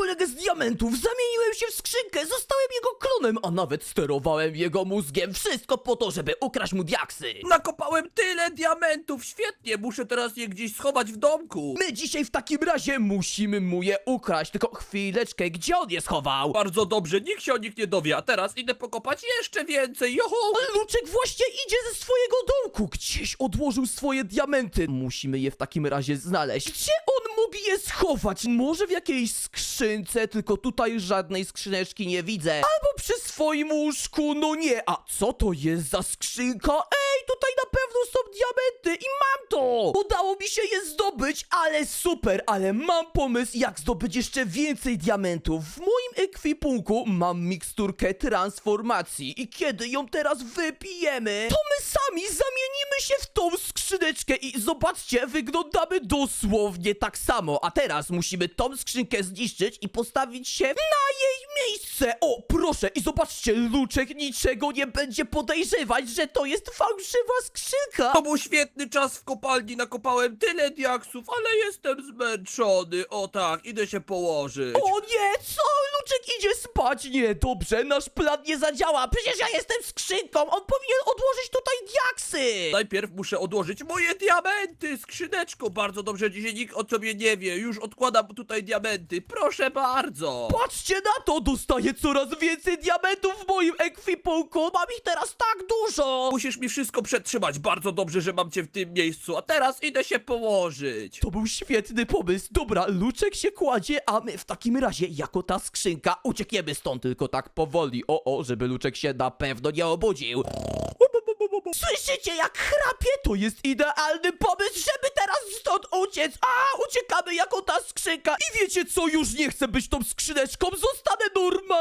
kolegę z diamentów, zamieniłem się w skrzynkę, zostałem jego klonem, a nawet sterowałem jego mózgiem. Wszystko po to, żeby ukraść mu diaksy. Nakopałem tyle diamentów, świetnie, muszę teraz je gdzieś schować w domku. My dzisiaj w takim razie musimy mu je ukraść, tylko chwileczkę, gdzie on je schował? Bardzo dobrze, nikt się o nich nie dowie, a teraz idę pokopać jeszcze więcej, joho! Luczek właśnie idzie ze swojego domku, gdzieś odłożył swoje diamenty. Musimy je w takim razie znaleźć. Gdzie on mógł je schować? Może w jakiejś skrzynce, tylko tutaj żadnej skrzyneczki nie widzę. Albo przy swoim łóżku, no nie. A co to jest za skrzynka? Ej, tutaj na pewno są diamenty i mam to! Udało mi się je zdobyć, ale super, ale mam pomysł, jak zdobyć jeszcze więcej diamentów. W moim ekwipunku mam miksturkę transformacji i kiedy ją teraz wypijemy, to my sami zamienimy się w tą skrzyneczkę i zobaczcie, wyglądamy dosłownie tak samo. A teraz musimy tą skrzynkę zniszczyć i postawić się na jej miejsce. O, proszę, i zobaczcie, Luczek niczego nie będzie podejrzewać, że to jest fałszywa skrzynka. To był świetny czas w kopalni, nakopałem tyle diaksów, ale jestem zmęczony. O tak, idę się położyć. O nie, co? Luczek idzie spać. Nie, dobrze, nasz plan nie zadziała. Przecież ja jestem skrzynką. On powinien odłożyć tutaj diaksy. Najpierw muszę odłożyć moje diamenty, skrzyneczko. Bardzo dobrze, dzisiaj nikt o tobie nie wie. Już odkładam tutaj diamenty. Proszę bardzo. Patrzcie na to, dostaję coraz więcej diamentów w moim ekwipunku. Mam ich teraz tak dużo. Musisz mi wszystko przetrzymać. Bardzo dobrze, że mam cię w tym miejscu. A teraz idę się położyć. To był świetny pomysł. Dobra, Luczek się kładzie, a my w takim razie, jako ta skrzynka, uciekniemy stąd tylko tak powoli. O, o, żeby Luczek się na pewno nie obudził. Słyszycie jak chrapie? To jest idealny pomysł, żeby teraz stąd uciec. A, uciekamy jako ta skrzynka. I wiecie co, już nie chcę być tą skrzyneczką. Zostanę normalnym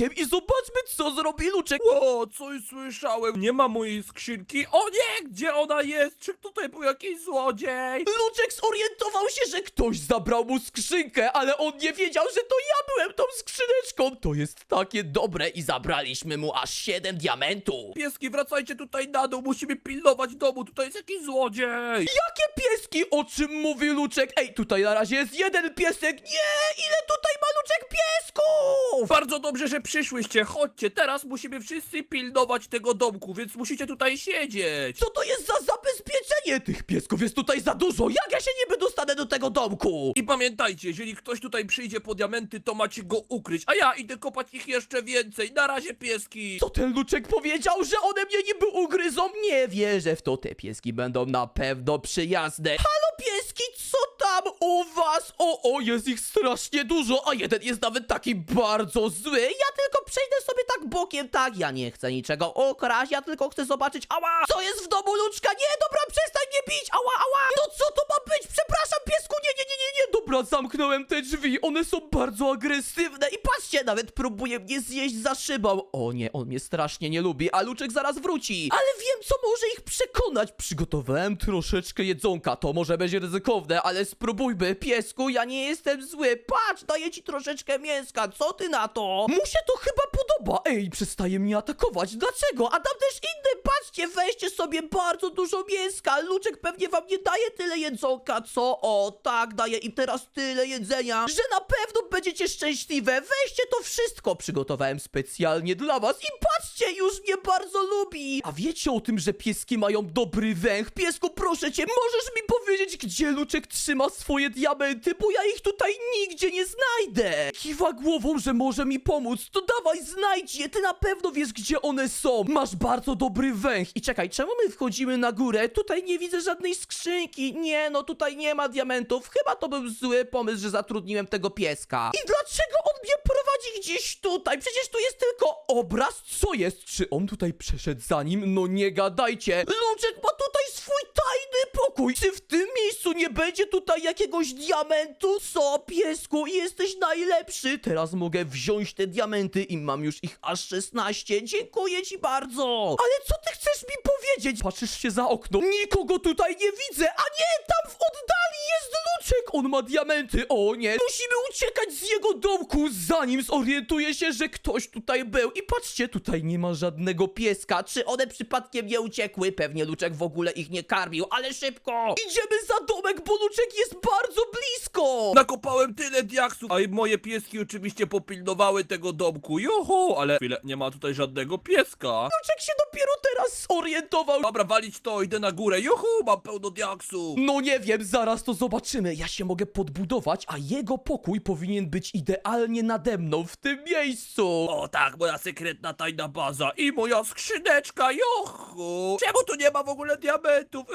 i zobaczmy, co zrobi Luczek. O, coś słyszałem. Nie ma mojej skrzynki. O nie, gdzie ona jest? Czy tutaj był jakiś złodziej? Luczek zorientował się, że ktoś zabrał mu skrzynkę, ale on nie wiedział, że to ja byłem tą skrzyneczką. To jest takie dobre i zabraliśmy mu aż 7 diamentów. Pieski, wracajcie tutaj na dół. Musimy pilnować domu. Tutaj jest jakiś złodziej. Jakie pieski? O czym mówi Luczek? Ej, tutaj na razie jest jeden piesek. Nie, ile tutaj ma Luczek piesków? Bardzo dobrze, że przyszłyście. Chodźcie, teraz musimy wszyscy pilnować tego domku, więc musicie tutaj siedzieć. Co to jest za zabezpieczenie? Tych piesków jest tutaj za dużo. Jak ja się niby dostanę do tego domku? I pamiętajcie, jeżeli ktoś tutaj przyjdzie po diamenty, to macie go ukryć, a ja idę kopać ich jeszcze więcej. Na razie, pieski. Co ten Luczek powiedział, że one mnie niby ugryzą? Nie wierzę w to. Te pieski będą na pewno przyjazne. Halo pieski, co tam u was? O, o, jest ich strasznie dużo, a jeden jest nawet taki bardzo zły. Ja tylko przejdę sobie tak bokiem, tak? Ja nie chcę niczego okraść, ja tylko chcę zobaczyć, ała, co jest w domu Luczka? Nie, dobra, przestań mnie bić, ała, ała. No co to ma być? Przepraszam, piesku, nie, nie, nie, nie, nie. Dobra, zamknąłem te drzwi, one są bardzo agresywne i patrzcie, nawet próbuje mnie zjeść za szybą. O nie, on mnie strasznie nie lubi, a Luczek zaraz wróci. Ale wiem, co może ich przekonać. Przygotowałem troszeczkę jedzonka, to może będzie ryzykowne, ale spróbujmy. Piesku, ja nie jestem zły. Patrz, daję ci troszeczkę mięska, co ty na to? Mu się to chyba podoba. Ej, przestaje mnie atakować. Dlaczego? A tam też inny, weźcie sobie bardzo dużo mięska. Luczek pewnie wam nie daje tyle jedzonka, co? O, tak, daje im teraz tyle jedzenia, że na pewno będziecie szczęśliwe. Weźcie to wszystko. Przygotowałem specjalnie dla was i patrzcie, już mnie bardzo lubi. A wiecie o tym, że pieski mają dobry węch? Piesku, proszę cię, możesz mi powiedzieć, gdzie Luczek trzyma swoje diamenty, bo ja ich tutaj nigdzie nie znajdę. Kiwa głową, że może mi pomóc. To dawaj, znajdź je, ty na pewno wiesz, gdzie one są. Masz bardzo dobry węch. I czekaj, czemu my wchodzimy na górę? Tutaj nie widzę żadnej skrzynki. Nie, no tutaj nie ma diamentów. Chyba to był zły pomysł, że zatrudniłem tego pieska. I dlaczego on mnie prowadzi gdzieś tutaj? Przecież tu jest tylko obraz. Co jest? Czy on tutaj przeszedł za nim? No nie gadajcie. Luczek ma tutaj swój tajny pokój. Czy w tym miejscu nie będzie tutaj jakiegoś diamentu? Co, piesku? Jesteś najlepszy. Teraz mogę wziąć te diamenty i mam już ich aż 16. Dziękuję ci bardzo. Ale co ty chcesz mi powiedzieć? Patrzysz się za okno. Nikogo tutaj nie widzę. A nie, tam w oddali On ma diamenty. O nie. Musimy uciekać z jego domku, zanim zorientuję się, że ktoś tutaj był. I patrzcie, tutaj nie ma żadnego pieska. Czy one przypadkiem nie uciekły? Pewnie Luczek w ogóle ich nie karmił, ale szybko! Idziemy za domek, bo Luczek jest bardzo blisko! Nakopałem tyle diaksów, a i moje pieski oczywiście popilnowały tego domku. Joho, ale chwilę, nie ma tutaj żadnego pieska. Luczek się dopiero teraz zorientował. Dobra, walić to, idę na górę. Joho, mam pełno diaksów. No nie wiem, zaraz to zobaczymy. Ja się mogę podbudować, a jego pokój powinien być idealnie nade mną w tym miejscu. O tak, moja sekretna tajna baza i moja skrzyneczka, joho! Czemu tu nie ma w ogóle diamentów?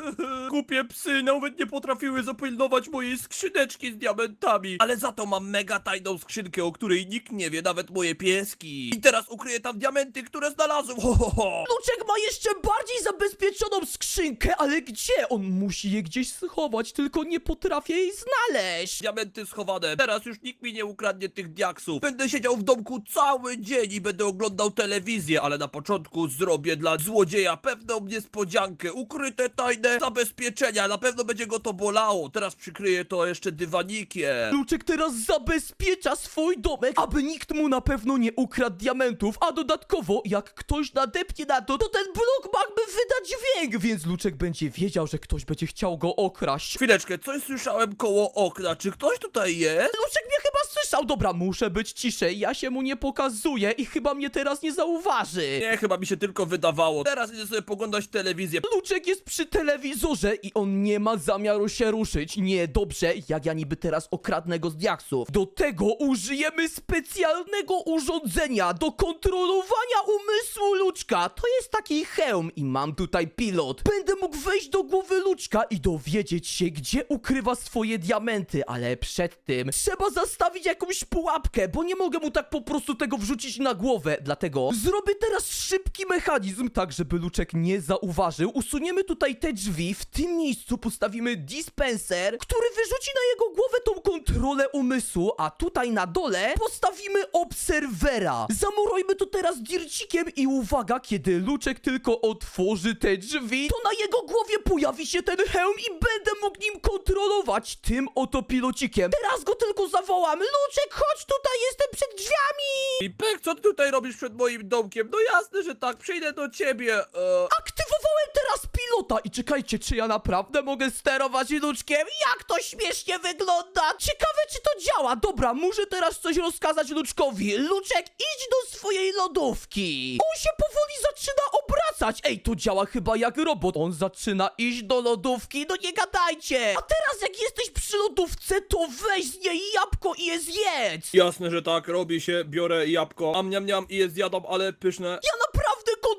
Głupie psy nawet nie potrafiły zapilnować mojej skrzyneczki z diamentami. Ale za to mam mega tajną skrzynkę, o której nikt nie wie, nawet moje pieski. I teraz ukryję tam diamenty, które znalazłem. Ho, ho, ho. Luczek ma jeszcze bardziej zabezpieczoną skrzynkę, ale gdzie? On musi je gdzieś schować, tylko nie potrafię jej znaleźć. Diamenty schowane. Teraz już nikt mi nie ukradnie tych diaksów. Będę siedział w domku cały dzień i będę oglądał telewizję, ale na początku zrobię dla złodzieja pewną niespodziankę. Ukryte tajne zabezpieczenia. Na pewno będzie go to bolało. Teraz przykryję to jeszcze dywanikiem. Luczek teraz zabezpiecza swój domek, aby nikt mu na pewno nie ukradł diamentów, a dodatkowo, jak ktoś nadepnie na to, to ten blok mógłby wydać dźwięk, więc Luczek będzie wiedział, że ktoś będzie chciał go okraść. Chwileczkę, coś słyszałem koło okna. Czy ktoś tutaj jest? Luczek mnie chyba słyszał, dobra, muszę być ciszej, ja się mu nie pokazuję i chyba mnie teraz nie zauważy. Nie, chyba mi się tylko wydawało. Teraz idę sobie poglądać telewizję. Luczek jest przy telewizorze i on nie ma zamiaru się ruszyć. Nie, dobrze, jak ja niby teraz okradnę go z diaksów. Do tego użyjemy specjalnego urządzenia do kontrolowania umysłu Luczka. To jest taki hełm i mam tutaj pilot. Będę mógł wejść do głowy Luczka i dowiedzieć się, gdzie ukrywa swoje diamenty, ale przed tym trzeba zastawić jakąś pułapkę, bo nie mogę mu tak po prostu tego wrzucić na głowę. Dlatego zrobię teraz szybki mechanizm, tak żeby Luczek nie zauważył. Usuniemy tutaj te drzwi, w tym miejscu postawimy dispenser, który wyrzuci na jego głowę tą kontrolę umysłu, a tutaj na dole postawimy obserwera. Zamurujmy to teraz dircikiem i uwaga, kiedy Luczek tylko otworzy te drzwi, to na jego głowie pojawi się ten hełm i będę mógł nim kontrolować tym oto pilocikiem. Teraz go tylko zawołam. Luczek, chodź tutaj, jestem przed drzwiami! I pyk, co ty tutaj robisz przed moim domkiem? No jasne, że tak, przyjdę do ciebie. E... Aktywowałem teraz pilota i czekajcie, czy ja naprawdę mogę sterować Luczkiem? Jak to śmiesznie wygląda! Ciekawe, czy to działa. Dobra, muszę teraz coś rozkazać Luczkowi. Luczek, idź do swojej lodówki. On się powoli zaczyna obracać. Ej, to działa chyba jak robot. On zaczyna iść do lodówki, no nie gadajcie. A teraz, jak jesteś przy lodówce, to weź z niej jabłko i je zjedz. Jasne, że tak, robi się, biorę jabłko, am niam niam i je zjadam, ale pyszne. Ja naprawdę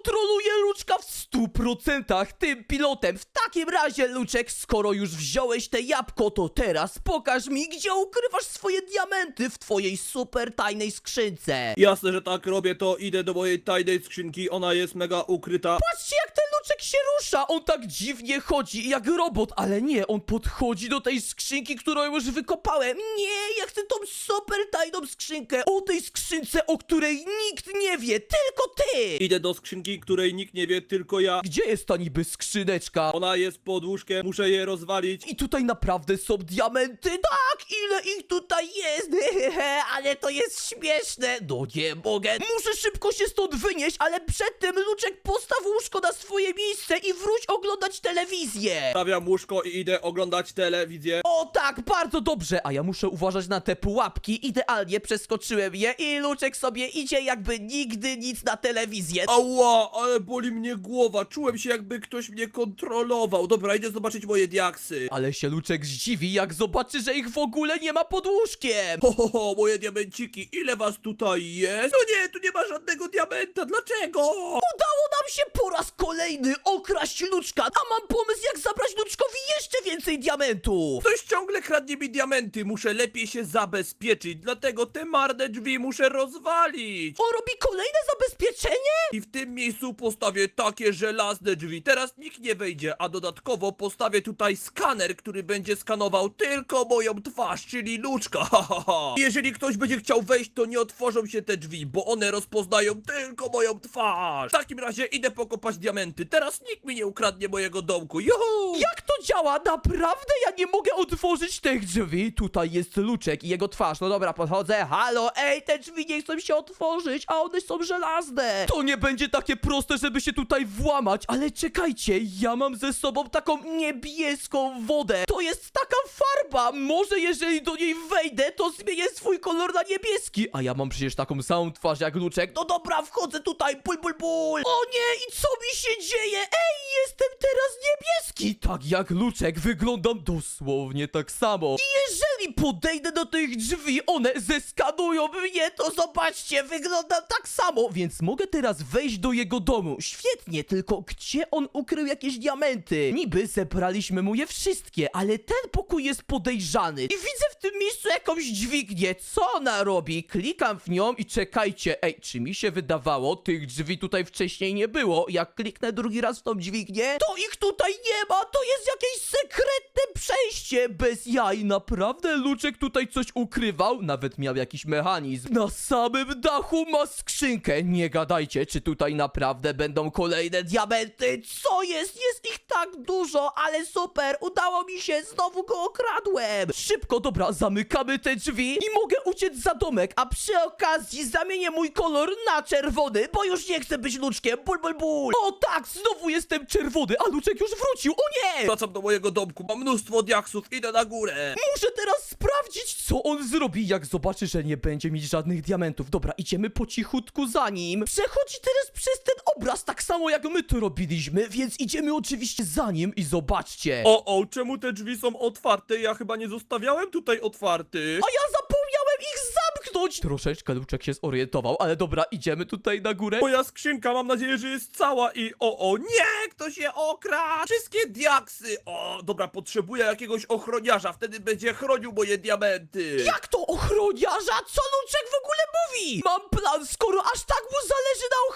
kontroluję Luczka w stu procentach tym pilotem. W takim razie, Luczek, skoro już wziąłeś te jabłko, to teraz pokaż mi, gdzie ukrywasz swoje diamenty w twojej super tajnej skrzynce. Jasne, że tak, robię to, idę do mojej tajnej skrzynki, ona jest mega ukryta. Patrzcie, jak ten Luczek się rusza. On tak dziwnie chodzi, jak robot, ale nie, on podchodzi do tej skrzynki, którą już wykopałem. Nie, ja chcę tą super tajną skrzynkę. O tej skrzynce, o której nikt nie wie, tylko ty. Idę do skrzynki, której nikt nie wie, tylko ja. Gdzie jest ta niby skrzyneczka? Ona jest pod łóżkiem, muszę je rozwalić. I tutaj naprawdę są diamenty? Tak, ile ich tutaj jest? ale to jest śmieszne. No nie mogę. Muszę szybko się stąd wynieść, ale przed tym Luczek postaw łóżko na swoje miejsce i wróć oglądać telewizję. Stawiam łóżko i idę oglądać telewizję. O tak, bardzo dobrze, a ja muszę uważać na te pułapki. Idealnie przeskoczyłem je i Luczek sobie idzie jakby nigdy nic na telewizję. Ała, ale boli mnie głowa, czułem się jakby ktoś mnie kontrolował. Dobra, idę zobaczyć moje diaksy. Ale się Luczek zdziwi, jak zobaczy, że ich w ogóle nie ma pod łóżkiem. Ho, ho, ho, moje diamenciki, ile was tutaj jest? No nie, tu nie ma żadnego diamenta, dlaczego? Udało nam się po raz kolejny okraść Luczka, a mam pomysł jak zabrać Luczkowi jeszcze więcej diamentów! Ktoś ciągle kradnie mi diamenty, muszę lepiej się zabezpieczyć, dlatego te marne drzwi muszę rozwalić. On robi kolejne zabezpieczenie? I w tym miejscu postawię takie żelazne drzwi. Teraz nikt nie wejdzie, a dodatkowo postawię tutaj skaner, który będzie skanował tylko moją twarz, czyli luczka. Ha, ha, ha. Jeżeli ktoś będzie chciał wejść, to nie otworzą się te drzwi, bo one rozpoznają tylko moją twarz. W takim razie idę pokopać diamenty. Teraz nikt mi nie ukradnie mojego domku. Juhu! Jak to działa? Naprawdę ja nie mogę otworzyć tych drzwi. Tutaj jest Luczek i jego twarz. No dobra, podchodzę. Halo, ej, te drzwi nie chcą się otworzyć, a one są żelazne. To nie będzie takie proste, żeby się tutaj włamać, ale czekajcie, ja mam ze sobą taką niebieską wodę. To jest taka farba. Może jeżeli do niej wejdę, to zmienię swój kolor na niebieski. A ja mam przecież taką samą twarz jak Luczek. No dobra, wchodzę tutaj, pul, pul, pul. O nie, i co mi się dzieje? Ej, jestem teraz niebieski. Tak jak Luczek, wyglądam dosłownie tak samo. I jeżeli podejdę do tych drzwi, one zeskanują mnie, to zobaczcie, wyglądam tak samo. Więc mogę teraz wejść do jego domu. Świetnie, tylko gdzie on ukrył jakieś diamenty? Niby zebraliśmy mu je wszystkie, ale ten pokój jest podejrzany. I widzę w tym miejscu jakąś dźwignię. Co ona robi? Klikam w nią i czekajcie. Ej, czy mi się wydawało? Tych drzwi tutaj wcześniej nie było. Jak kliknę drugi raz w tą dźwignię, to ich tutaj nie ma. To jest jakieś sekretne przejście. Bez jaj. Naprawdę Luczek tutaj coś ukrywał? Nawet miał jakiś mechanizm. Na samym dachu ma skrzynkę. Nie gadajcie, czy tutaj naprawdę będą kolejne diamenty. Co jest? Jest ich tak dużo, ale super. Udało mi się. Znowu go okradłem. Szybko, dobra, zamykamy te drzwi i mogę uciec za domek, a przy okazji zamienię mój kolor na czerwony, bo już nie chcę być Luczkiem. Bul, bul, bul. O tak, znowu jestem czerwony, a Luczek już wrócił. O nie! Wracam do mojego domku, mam mnóstwo diaksów, idę na górę. Muszę teraz sprawdzić, co on zrobi, jak zobaczy, że nie będzie mieć żadnych diamentów. Dobra, idziemy po cichutku za nim. Przechodzi teraz przez ten obraz, tak samo jak my to robiliśmy, więc idziemy oczywiście za nim i zobaczcie. O, o, czemu te drzwi są otwarte? Ja chyba nie zostawiałem tutaj otwartych. A ja zapomniałem ich zamknąć! Troszeczkę Luczek się zorientował, ale dobra, idziemy tutaj na górę. Moja skrzynka, mam nadzieję, że jest cała i o, o, nie, ktoś je okradł! Wszystkie diaksy! O, dobra, potrzebuję jakiegoś ochroniarza, wtedy będzie chronił moje diamenty! Jak to ochroniarza? Co Luczek w ogóle mówi? Mam plan, skoro aż tak mu zależy na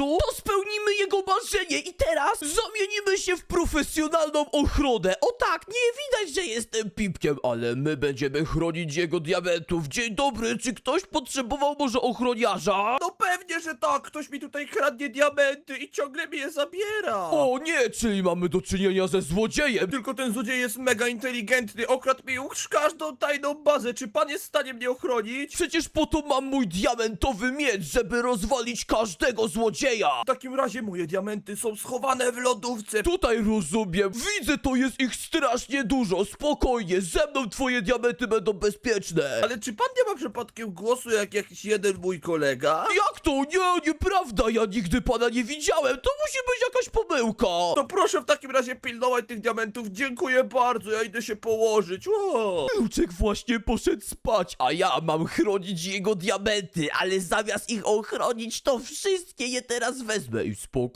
ochroniarzu, to jego marzenie i teraz zamienimy się w profesjonalną ochronę. O tak, nie widać, że jestem pipkiem, ale my będziemy chronić jego diamentów. Dzień dobry, czy ktoś potrzebował może ochroniarza? No pewnie, że tak, ktoś mi tutaj kradnie diamenty i ciągle mi je zabiera! O nie, czyli mamy do czynienia ze złodziejem. Tylko ten złodziej jest mega inteligentny, okradł mi już każdą tajną bazę, czy pan jest w stanie mnie ochronić? Przecież po to mam mój diamentowy miecz, żeby rozwalić każdego złodzieja. W takim razie moje diamenty są schowane w lodówce. Tutaj rozumiem, widzę, to jest ich strasznie dużo. Spokojnie, ze mną twoje diamenty będą bezpieczne. Ale czy pan nie ma przypadkiem głosu jak jakiś jeden mój kolega? Jak to? Nie, nieprawda, ja nigdy pana nie widziałem. To musi być jakaś pomyłka. To proszę w takim razie pilnować tych diamentów. Dziękuję bardzo, ja idę się położyć. O! Luczek właśnie poszedł spać, a ja mam chronić jego diamenty, ale zamiast ich ochronić, to wszystkie je teraz wezmę. I spokojnie,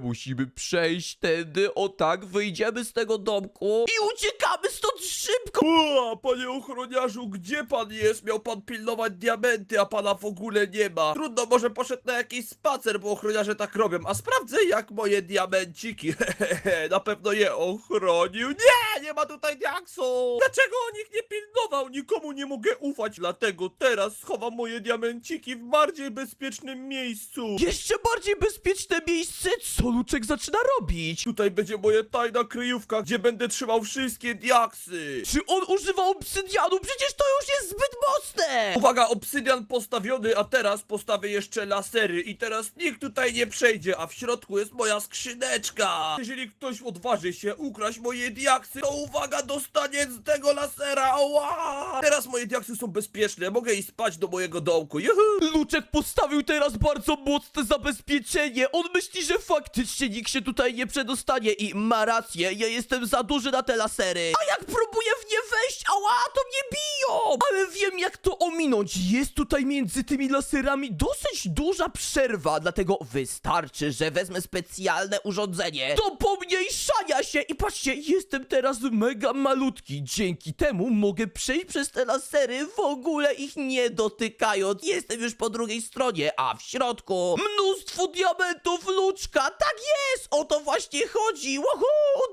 musimy przejść tędy, o tak, wyjdziemy z tego domku i uciekamy stąd szybko. O, panie ochroniarzu, gdzie pan jest? Miał pan pilnować diamenty, a pana w ogóle nie ma. Trudno, może poszedł na jakiś spacer, bo ochroniarze tak robią. A sprawdzę jak moje diamenciki. Hehehe, na pewno je ochronił. Nie, nie ma tutaj diaksu. Dlaczego on ich nie pilnował? Nikomu nie mogę ufać, dlatego teraz schowam moje diamenciki w bardziej bezpiecznym miejscu. Jeszcze bardziej bezpieczne miejsce, co Luczek zaczyna robić? Tutaj będzie moja tajna kryjówka, gdzie będę trzymał wszystkie diaksy. Czy on używał obsydianu? Przecież to już jest zbyt mocne! Uwaga, obsydian postawiony, a teraz postawię jeszcze lasery i teraz nikt tutaj nie przejdzie, a w środku jest moja skrzyneczka. Jeżeli ktoś odważy się ukraść moje diaksy, to uwaga, dostanie z tego lasera, ała! Teraz moje diaksy są bezpieczne, mogę iść spać do mojego domku, juhu! Luczek postawił teraz bardzo mocne zabezpieczenie. On myśli, że faktycznie nikt się tutaj nie przedostanie i ma rację, ja jestem za duży na te lasery. A jak próbuję w nie wejść, ała, to mnie biją! Ale wiem jak to ominąć. Jest tutaj między tymi laserami dosyć duża przerwa, dlatego wystarczy, że wezmę specjalne urządzenie do pomniejszania się i patrzcie, jestem teraz mega malutki. Dzięki temu mogę przejść przez te lasery w ogóle ich nie dotykając. Jestem już po drugiej stronie, a w środku mnóstwo diamentów luczka. Tak jest! O to właśnie chodzi. Woohoo!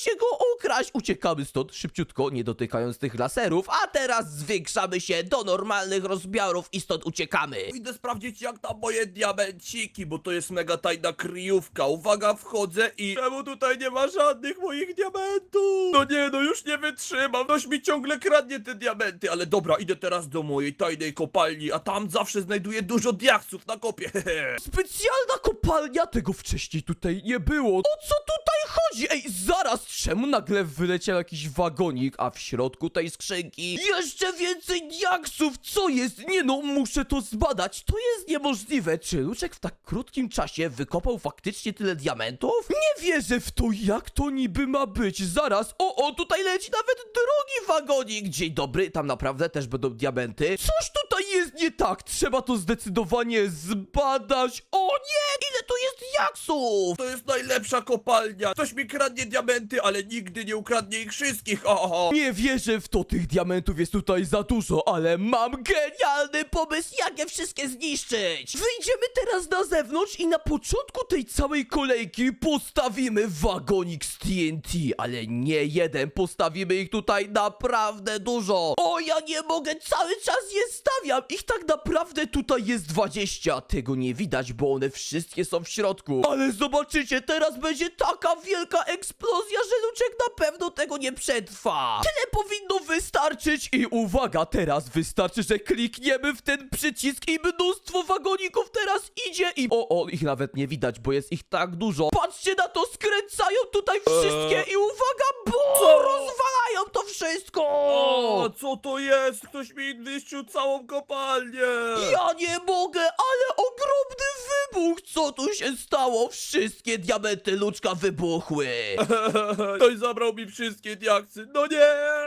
Się go ukraść. Uciekamy stąd szybciutko, nie dotykając tych laserów, a teraz zwiększamy się do normalnych rozmiarów i stąd uciekamy. Idę sprawdzić jak tam moje diamenciki, bo to jest mega tajna kryjówka. Uwaga, wchodzę i... Czemu tutaj nie ma żadnych moich diamentów? No nie, no już nie wytrzymam. Ktoś mi ciągle kradnie te diamenty, ale dobra, idę teraz do mojej tajnej kopalni, a tam zawsze znajduję dużo diaksów na kopie. Specjalna kopalnia, tego wcześniej tutaj nie było. O co tutaj chodzi? Ej, zaraz, czemu nagle wyleciał jakiś wagonik, a w środku tej skrzynki jeszcze więcej diaksów? Co jest? Nie no, muszę to zbadać. To jest niemożliwe. Czy Luczek w tak krótkim czasie wykopał faktycznie tyle diamentów? Nie wierzę w to, jak to niby ma być. Zaraz, o, o, tutaj leci nawet drugi wagonik. Dzień dobry, tam naprawdę też będą diamenty. Coś tutaj jest nie tak. Trzeba to zdecydowanie zbadać. O nie, ile tu jest diaksów? To jest najlepsza kopalnia. Ktoś mi kradnie diamenty, ale nigdy nie ukradnie ich wszystkich. Oho. Nie wierzę w to, tych diamentów jest tutaj za dużo, ale mam genialny pomysł, jak je wszystkie zniszczyć! Wyjdziemy teraz na zewnątrz i na początku tej całej kolejki postawimy wagonik z TNT, ale nie jeden, postawimy ich tutaj naprawdę dużo! O, ja nie mogę, cały czas je stawiam! Ich tak naprawdę tutaj jest 20, tego nie widać, bo one wszystkie są w środku. Ale zobaczycie, teraz będzie taka wielka eksplozja, że Luczek na pewno tego nie przetrwa. Tyle powinno wystarczyć i uwaga, teraz wystarczy, że klikniemy w ten przycisk i mnóstwo wagoników teraz idzie i... O, o, ich nawet nie widać, bo jest ich tak dużo. Patrzcie na to, skręcają tutaj wszystkie i uwaga, bo Co? rozwalają to wszystko! O, co to jest? Ktoś mi wyścił całą kopalnię. Ja nie mogę, ale ogromny wybuch! Co tu się stało? Wszystkie diamenty ludzka wybuchły! Ktoś zabrał mi wszystkie diaksy. No nie!